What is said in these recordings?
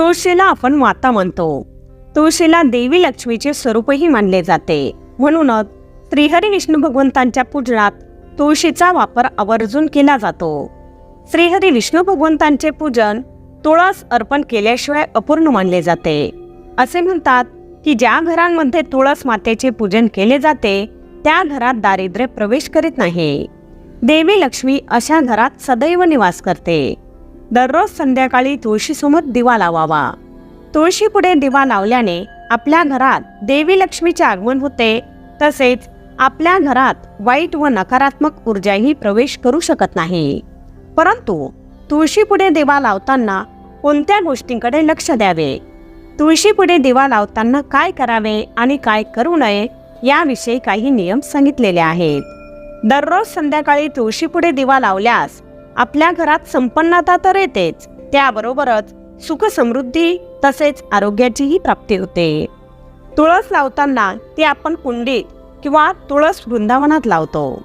तुळशीला आपण माता म्हणतो. तुळशीला देवी लक्ष्मीचे स्वरूपही मानले जाते. म्हणूनच श्रीहरी विष्णू भगवंतांच्या पूजनात तुळशीचा वापर आवर्जून केला जातो. श्रीहरी विष्णू भगवंतांचे पूजन तुळस अर्पण केल्याशिवाय अपूर्ण मानले जाते. असे म्हणतात की ज्या घरांमध्ये तुळस मातेचे पूजन केले जाते त्या घरात दारिद्र्य प्रवेश करीत नाही. देवी लक्ष्मी अशा घरात सदैव निवास करते. दररोज संध्याकाळी तुळशीसमोर दिवा लावावा. तुळशीपुढे दिवा लावल्याने आपल्या घरात देवी लक्ष्मीचे आगमन होते. तसेच आपल्या घरात वाईट व नकारात्मक ऊर्जाही प्रवेश करू शकत नाही. परंतु तुळशीपुढे दिवा लावताना कोणत्या गोष्टींकडे लक्ष द्यावे? तुळशीपुढे दिवा लावताना काय करावे आणि काय करू नये याविषयी काही नियम सांगितलेले आहेत. दररोज संध्याकाळी तुळशीपुढे दिवा लावल्यास आपल्या घरात संपन्नता तर येतेच त्याबरोबरच सुख समृद्धी तसेच आरोग्याचीही प्राप्ती होते. तुळस लावताना ती आपण कुंडीत किंवा तुळस वृंदावनात लावतो.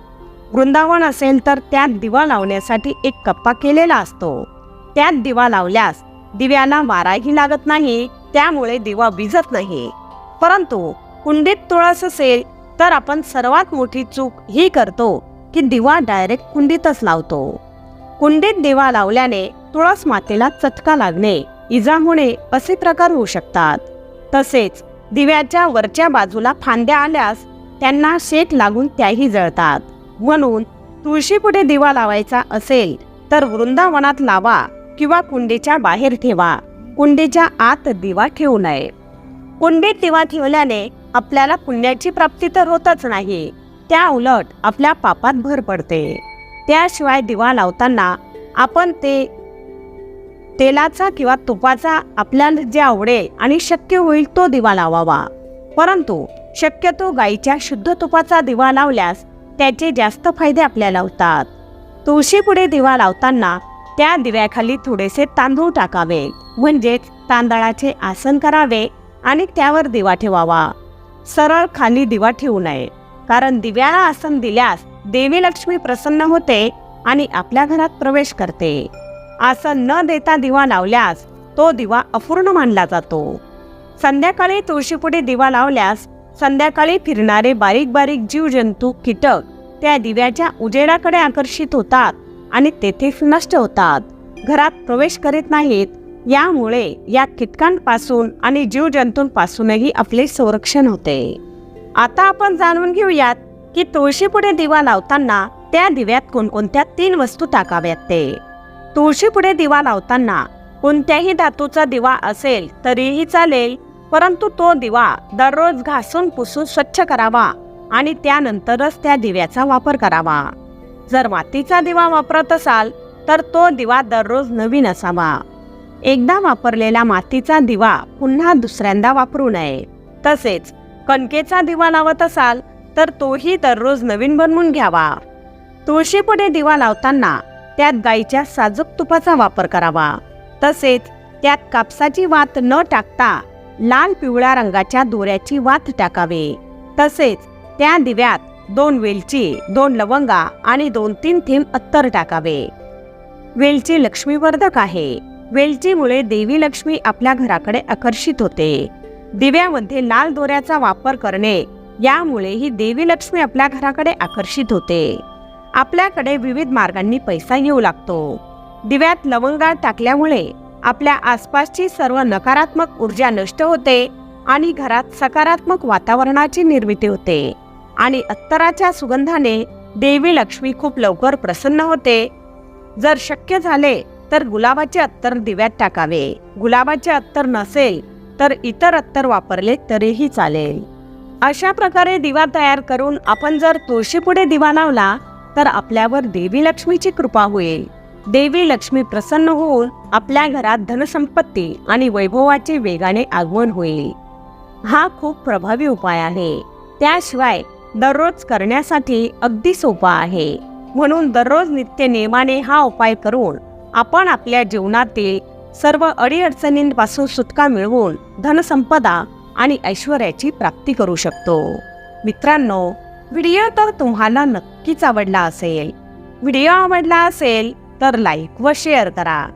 वृंदावन असेल तर त्यात दिवा लावण्यासाठी एक कप्पा केलेला असतो. त्यात दिवा लावल्यास दिव्याला वाराही लागत नाही त्यामुळे दिवा विजत नाही. परंतु कुंडीत तुळस असेल तर आपण सर्वात मोठी चूक ही करतो की दिवा डायरेक्ट कुंडीतच लावतो. कुंडीत दिवा लावल्याने तुळस मातेला चटका लागणे इजा होणे असे प्रकार होऊ शकतात. तसेच दिव्याच्या वरच्या बाजूला फांद्या आल्यास त्यांना शेत लागून त्याही जळतात. म्हणून तुळशीपुढे दिवा लावायचा असेल तर वृंदावनात लावा किंवा कुंडीच्या बाहेर ठेवा. कुंडीच्या आत दिवा ठेवू नये. कुंडीत दिवा ठेवल्याने आपल्याला पुण्याची प्राप्ती तर होतच नाही. त्या उलट आपल्या पापात भर पडते. त्याशिवाय दिवा लावताना आपण ते तेलाचा किंवा तुपाचा आपल्याला जे आवडेल आणि शक्य होईल तो दिवा लावावा. परंतु शक्यतो गाईच्या शुद्ध तुपाचा दिवा लावल्यास त्याचे जास्त फायदे आपल्याला होतात तुळशीपुढे दिवा लावताना त्या दिव्याखाली थोडेसे तांदूळ टाकावे म्हणजेच तांदळाचे आसन करावे आणि त्यावर दिवा ठेवावा. सरळ खाली दिवा ठेवू नये कारण दिव्याला आसन दिल्यास देवी लक्ष्मी प्रसन्न होते आणि आपल्या घरात प्रवेश करते. आसन न देता दिवा लावल्यास तो दिवा अपूर्ण मानला जातो. संध्याकाळी तुळशीपुढे दिवा लावल्यास संध्याकाळी फिरणारे बारीक बारीक जीवजंतू कीटक त्या दिव्याच्या उजेडाकडे आकर्षित होतात आणि तेथेच नष्ट होतात. घरात प्रवेश करीत नाहीत यामुळे या कीटकांपासून आणि जीवजंतूंपासूनही आपले संरक्षण होते. आता आपण जाणून घेऊयात की तुळशीपुढे दिवा लावताना त्या दिव्यात कोणकोणत्या तीन वस्तू टाकाव्यात ते. तुळशीपुढे दिवा लावताना कोणत्याही धातूचा दिवा असेल तरीही चालेल परंतु तो दिवा दररोज घासून पुसून स्वच्छ करावा आणि त्यानंतरच त्या दिव्याचा वापर करावा. जर मातीचा दिवा वापरत असाल तर तो दिवा दररोज नवीन असावा. एकदा वापरलेला मातीचा दिवा पुन्हा दुसऱ्यांदा वापरू नये. तसेच कणकेचा दिवा लावत असाल तर तोही दररोज नवीन बनवून घ्यावा. तुळशीपुढे दिवा लावताना त्यात गाईच्या साजूक तुपाचा वापर करावा. तसेच त्यात कापसाची वात न टाकता लाल पिवळ्या रंगाच्या दोऱ्याची वात टाकावे. तसेच त्या दिव्यात दोन वेलची दोन लवंगा आणि दोन तीन थेंब अत्तर टाकावे. वेलची लक्ष्मीवर्धक आहे. वेलचीमुळे देवी लक्ष्मी आपल्या घराकडे आकर्षित होते. दिव्यामध्ये लाल दोऱ्याचा वापर करणे यामुळेही देवी लक्ष्मी आपल्या घराकडे आकर्षित होते. आपल्याकडे विविध मार्गांनी पैसा येऊ लागतो. दिव्यात लवंगा टाकल्यामुळे आपल्या आसपासची सर्व नकारात्मक ऊर्जा नष्ट होते आणि घरात सकारात्मक वातावरणाची निर्मिती होते आणि अत्तराच्या सुगंधाने देवी लक्ष्मी खूप लवकर प्रसन्न होते. जर शक्य झाले तर गुलाबाचे अत्तर दिव्यात टाकावे. गुलाबाचे अत्तर नसेल तर इतर अत्तर वापरले तरीही चालेल. अशा प्रकारे दिवा तयार करून आपण जर तुळशीपुढे दिवा लावला तर आपल्यावर देवी लक्ष्मीची कृपा होईल. देवी लक्ष्मी प्रसन्न होऊन आपल्या घरात धनसंपत्ती आणि वैभवाचे वेगाने आगमन होईल. हा खूप प्रभावी उपाय आहे. त्याशिवाय दररोज करण्यासाठी अगदी सोपा आहे. म्हणून दररोज नित्य नियमाने हा उपाय करून आपण आपल्या जीवनातील सर्व अडीअडचणींपासून सुटका मिळवून धनसंपदा आणि ऐश्वर्याची प्राप्ती करू शकतो. मित्रांनो व्हिडिओ तर तुम्हाला नक्कीच आवडला असेल. व्हिडिओ आवडला असेल तर लाईक व शेअर करा.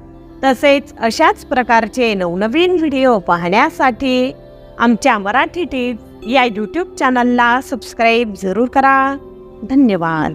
तसेच अशाच प्रकारचे नवनवीन व्हिडिओ पाहण्यासाठी आमच्या मराठी टिप्स या यूट्यूब चॅनलला सबस्क्राईब जरूर करा. धन्यवाद.